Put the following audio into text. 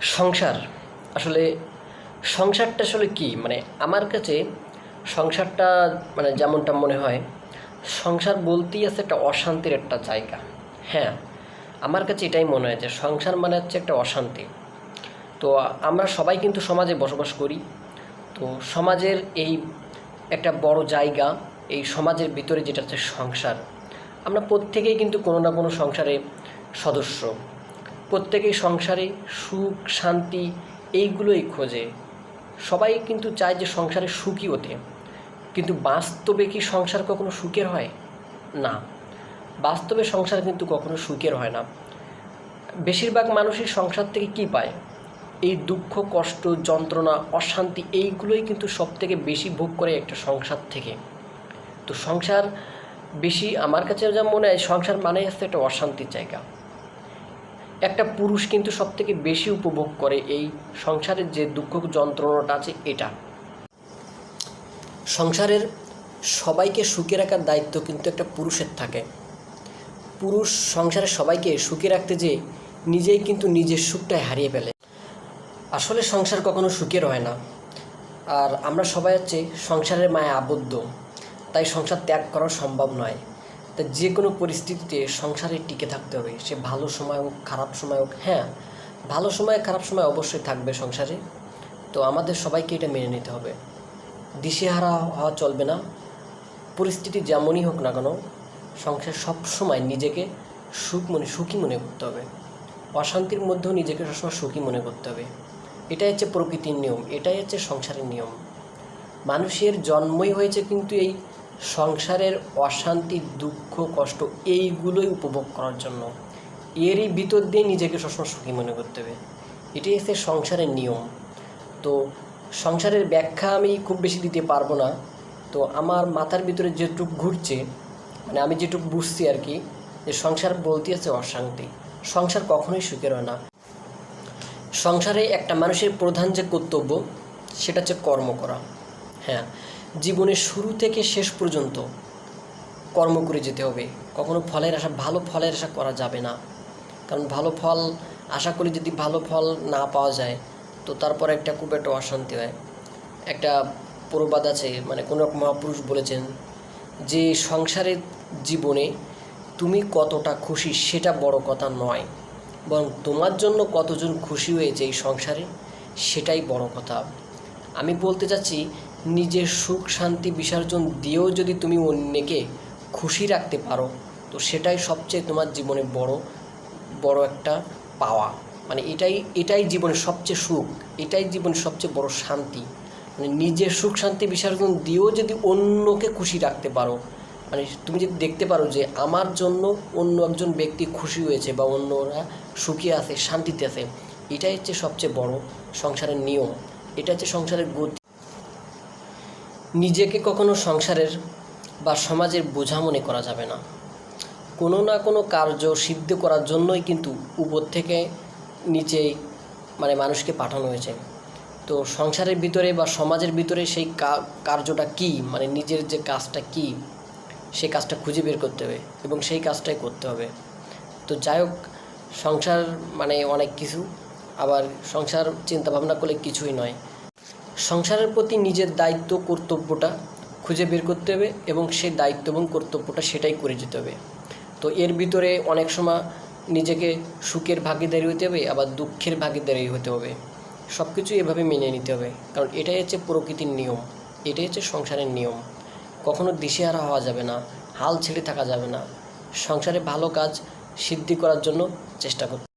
সংসার, আসলে সংসারটা আসলে কি? মানে আমার কাছে সংসারটা মানে যেমনটা মনে হয়, সংসার বলতেই আছে একটা অশান্তির একটা জায়গা। হ্যাঁ আমার কাছে এটাই মনে হয় যে সংসার মানে হচ্ছে একটা অশান্তি। তো আমরা সবাই কিন্তু সমাজে বসবাস করি। তো সমাজের এই একটা বড় জায়গা, এই সমাজের ভিতরে যেটা হচ্ছে সংসার, আমরা প্রত্যেকেই কিন্তু কোনো না কোনো সংসারে সদস্য। প্রত্যেকেই সংসারে সুখ, শান্তি এইগুলোই খোঁজে। সবাই কিন্তু চায় যে সংসারে সুখী হতে কিন্তু বাস্তবে কি সংসার কখনো সুখের হয়? না। বাস্তবে সংসার কিন্তু কখনো সুখের হয় না। বেশিরভাগ মানুষই সংসার থেকে কি পায়? এই দুঃখ, কষ্ট, যন্ত্রণা, অশান্তি এইগুলোই কিন্তু সব থেকে বেশি ভোগ করে একটা সংসার থেকে। তো সংসার বেশি, আমার কাছে যা মনে হয়, সংসার মানে হচ্ছে একটা অশান্তির জায়গা। একটা পুরুষ কিন্তু সব থেকে বেশি উপভোগ করে এই সংসারের যে দুঃখ যন্ত্রণাটা আছে এটা। সংসারের সবাইকে সুখে রাখার দায়িত্ব কিন্তু একটা পুরুষের থাকে। পুরুষ সংসারের সবাইকে সুখে রাখতে যে নিজেই কিন্তু নিজের সুখটাই হারিয়ে ফেলে। আসলে সংসার কখনো সুখের হয় না। আর আমরা সবাই হচ্ছে সংসারের মায়ে আবদ্ধ। তাই সংসার ত্যাগ করা সম্ভব নয়। তা যে কোনো পরিস্থিতিতে সংসারে টিকে থাকতে হবে। সে ভালো সময় হোক, খারাপ সময় হোক হ্যাঁ ভালো সময়, খারাপ সময় অবশ্যই থাকবে সংসারে। তো আমাদের সবাইকে এটা মেনে নিতে হবে। দিশেহারা হওয়া চলবে না। পরিস্থিতি যেমনই হোক না কেন, সংসার সব সময় নিজেকে সুখ মনে, সুখী মনে করতে হবে। অশান্তির মধ্যেও নিজেকে সবসময় সুখী মনে করতে হবে। এটাই হচ্ছে প্রকৃতির নিয়ম, এটাই হচ্ছে সংসারের নিয়ম। মানুষের জন্মই হয়েছে কিন্তু এই সংসারের অশান্তি, দুঃখ, কষ্ট এইগুলোই উপভোগ করার জন্য। এরই ভিতর দিয়ে নিজেকে সবসময় সুখী মনে করতে হবে। এটাই হচ্ছে সংসারের নিয়ম। তো সংসারের ব্যাখ্যা আমি খুব বেশি দিতে পারব না। তো আমার মাথার ভিতরে যেটুকু ঘুরছে মানে আমি যেটুকু বুঝছি আর কি, যে সংসার বলতে আছে অশান্তি। সংসার কখনোই সুখের হয় না। সংসারে একটা মানুষের প্রধান যে কর্তব্য, সেটা হচ্ছে কর্ম করা। হ্যাঁ জীবনের শুরু থেকে শেষ পর্যন্ত কর্ম করে যেতে হবে। কখনো ফলের আশা, ভালো ফলের আশা করা যাবে না। কারণ ভালো ফল, আশা করি যদি ভালো ফল না পাওয়া যায়, তো তারপর একটা খুব একটা অশান্তি হয়। একটা প্রবাদ আছে মানে কোনো এক মহাপুরুষ বলেছেন যে, সংসারের জীবনে তুমি কতটা খুশি সেটা বড় কথা নয়। বরং তোমার জন্য কতজন খুশি হয়েছে এই সংসারে, সেটাই বড় কথা। আমি বলতে চাচ্ছি নিজের সুখ, শান্তি বিসর্জন দিয়েও যদি তুমি অন্যকে খুশি রাখতে পারো, তো সেটাই সবচেয়ে তোমার জীবনে বড় বড় একটা পাওয়া। মানে এটাই এটাই জীবনের সবচেয়ে সুখ, এটাই জীবনের সবচেয়ে বড় শান্তি। মানে নিজের সুখ, শান্তি বিসর্জন দিয়েও যদি অন্যকে খুশি রাখতে পারো মানে তুমি যদি দেখতে পারো যে আমার জন্য অন্য একজন ব্যক্তি খুশি হয়েছে বা অন্যরা সুখী আছে, শান্তিতে আছে, এটাই হচ্ছে সবচেয়ে বড় সংসারের নিয়ম। এটা হচ্ছে সংসারের গতি। নিজেকে কখনো সংসারের বা সমাজের বোঝা মনে করা যাবে না। কোনো না কোনো কার্য সিদ্ধ করার জন্যই কিন্তু উপর থেকে নিচেই মানে মানুষকে পাঠানো হয়েছে। তো সংসারের ভিতরে বা সমাজের ভিতরে সেই কার্যটা কি? মানে নিজের যে কাজটা কি? সেই কাজটা খুঁজে বের করতে হবে এবং সেই কাজটাই করতে হবে। তো যাই হোক, সংসার মানে অনেক কিছু, আবার সংসার চিন্তা ভাবনা করলে কিছুই নয়। সংসারের প্রতি নিজের দায়িত্ব, কর্তব্যটা খুঁজে বের করতে হবে এবং সেই দায়িত্ব এবং কর্তব্যটা সেটাই করে যেতে হবে। তো এর ভিতরে অনেক সময় নিজেকে সুখের ভাগিদারি হতে হবে, আবার দুঃখের ভাগিদারি হতে হবে। সব কিছু এভাবে মেনে নিতে হবে, কারণ এটাই হচ্ছে প্রকৃতির নিয়ম, এটাই হচ্ছে সংসারের নিয়ম। কখনো দিশেহারা হওয়া যাবে না, হাল ছেড়ে থাকা যাবে না। সংসারে ভালো কাজ সিদ্ধি করার জন্য চেষ্টা করতে